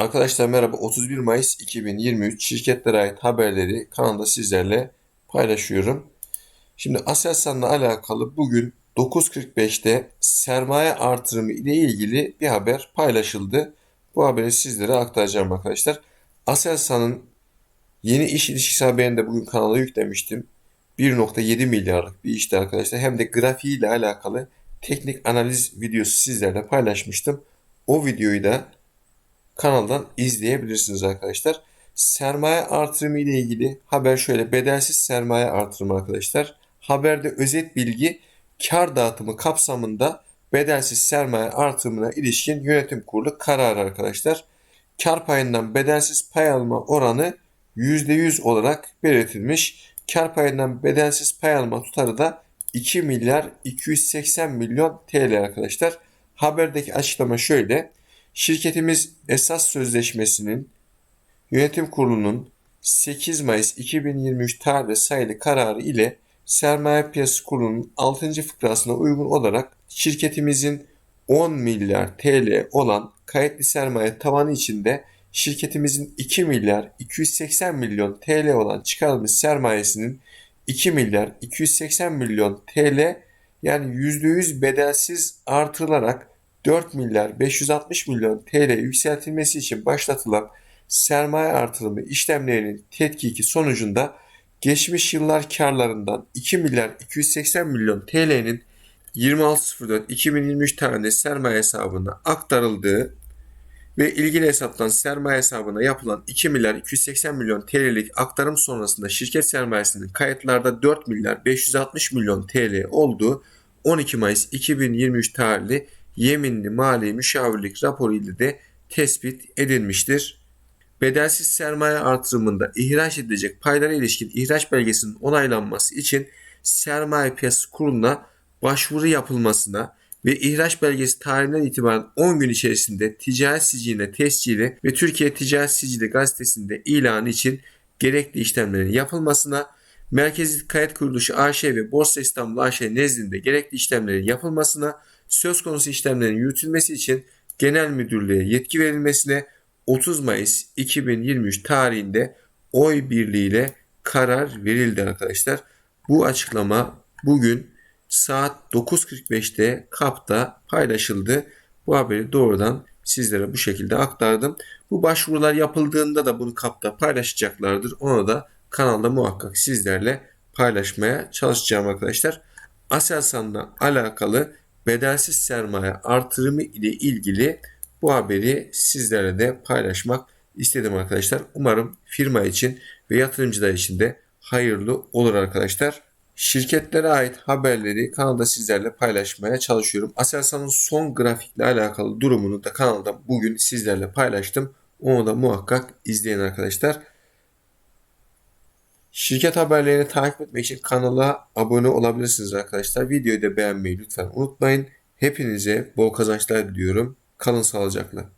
Arkadaşlar merhaba 31 Mayıs 2023 şirketlere ait haberleri kanalda sizlerle paylaşıyorum. Şimdi Aselsan'la alakalı bugün 9.45'te sermaye artırımı ile ilgili bir haber paylaşıldı. Bu haberi sizlere aktaracağım arkadaşlar. Aselsan'ın yeni iş ilişkisi haberini de bugün kanala yüklemiştim. 1.7 milyarlık bir işti arkadaşlar. Hem de grafiği ile alakalı teknik analiz videosu sizlerle paylaşmıştım. O videoyu da kanaldan izleyebilirsiniz arkadaşlar. Sermaye artırımı ile ilgili haber şöyle bedelsiz sermaye artırımı arkadaşlar. Haberde özet bilgi kar dağıtımı kapsamında bedelsiz sermaye artırımına ilişkin yönetim kurulu kararı arkadaşlar. Kar payından bedelsiz pay alma oranı %100 olarak belirtilmiş. Kar payından bedelsiz pay alma tutarı da 2 milyar 280 milyon TL arkadaşlar. Haberdeki açıklama şöyle. Şirketimiz esas sözleşmesinin yönetim kurulunun 8 Mayıs 2023 tarihli sayılı kararı ile Sermaye Piyasası Kurulu'nun 6. fıkrasına uygun olarak şirketimizin 10 milyar TL olan kayıtlı sermaye tavanı içinde şirketimizin 2 milyar 280 milyon TL olan çıkarılmış sermayesinin 2 milyar 280 milyon TL yani %100 bedelsiz artırılarak 4 milyar 560 milyon TL yükseltilmesi için başlatılan sermaye artırımı işlemlerinin tetkiki sonucunda geçmiş yıllar karlarından 2 milyar 280 milyon TL'nin 26.04.2023 tarihinde sermaye hesabına aktarıldığı ve ilgili hesaptan sermaye hesabına yapılan 2 milyar 280 milyon TL'lik aktarım sonrasında şirket sermayesinin kayıtlarda 4 milyar 560 milyon TL olduğu 12 Mayıs 2023 tarihli yeminli mali müşavirlik raporu ile de tespit edilmiştir. Bedelsiz sermaye artırımında ihraç edilecek paylara ilişkin ihraç belgesinin onaylanması için sermaye piyasası kuruluna başvuru yapılmasına ve ihraç belgesi tarihinden itibaren 10 gün içerisinde ticaret siciline tescili ve Türkiye Ticaret Sicili gazetesinde ilanı için gerekli işlemlerin yapılmasına, Merkezi Kayıt Kuruluşu AŞ ve Borsa İstanbul AŞ nezdinde gerekli işlemlerin yapılmasına, söz konusu işlemlerin yürütülmesi için genel müdürlüğe yetki verilmesine 30 Mayıs 2023 tarihinde oy birliğiyle karar verildi arkadaşlar. Bu açıklama bugün saat 9.45'te KAP'ta paylaşıldı. Bu haberi doğrudan sizlere bu şekilde aktardım. Bu başvurular yapıldığında da bunu KAP'ta paylaşacaklardır. Onu da kanalda muhakkak sizlerle paylaşmaya çalışacağım arkadaşlar. Aselsan'la alakalı bedelsiz sermaye artırımı ile ilgili bu haberi sizlerle de paylaşmak istedim arkadaşlar. Umarım firma için ve yatırımcılar için de hayırlı olur arkadaşlar. Şirketlere ait haberleri kanalda sizlerle paylaşmaya çalışıyorum. Aselsan'ın son grafikle alakalı durumunu da kanalda bugün sizlerle paylaştım. Onu da muhakkak izleyin arkadaşlar. Şirket haberlerini takip etmek için kanala abone olabilirsiniz arkadaşlar. Videoyu da beğenmeyi lütfen unutmayın. Hepinize bol kazançlar diliyorum. Kalın sağlıcakla.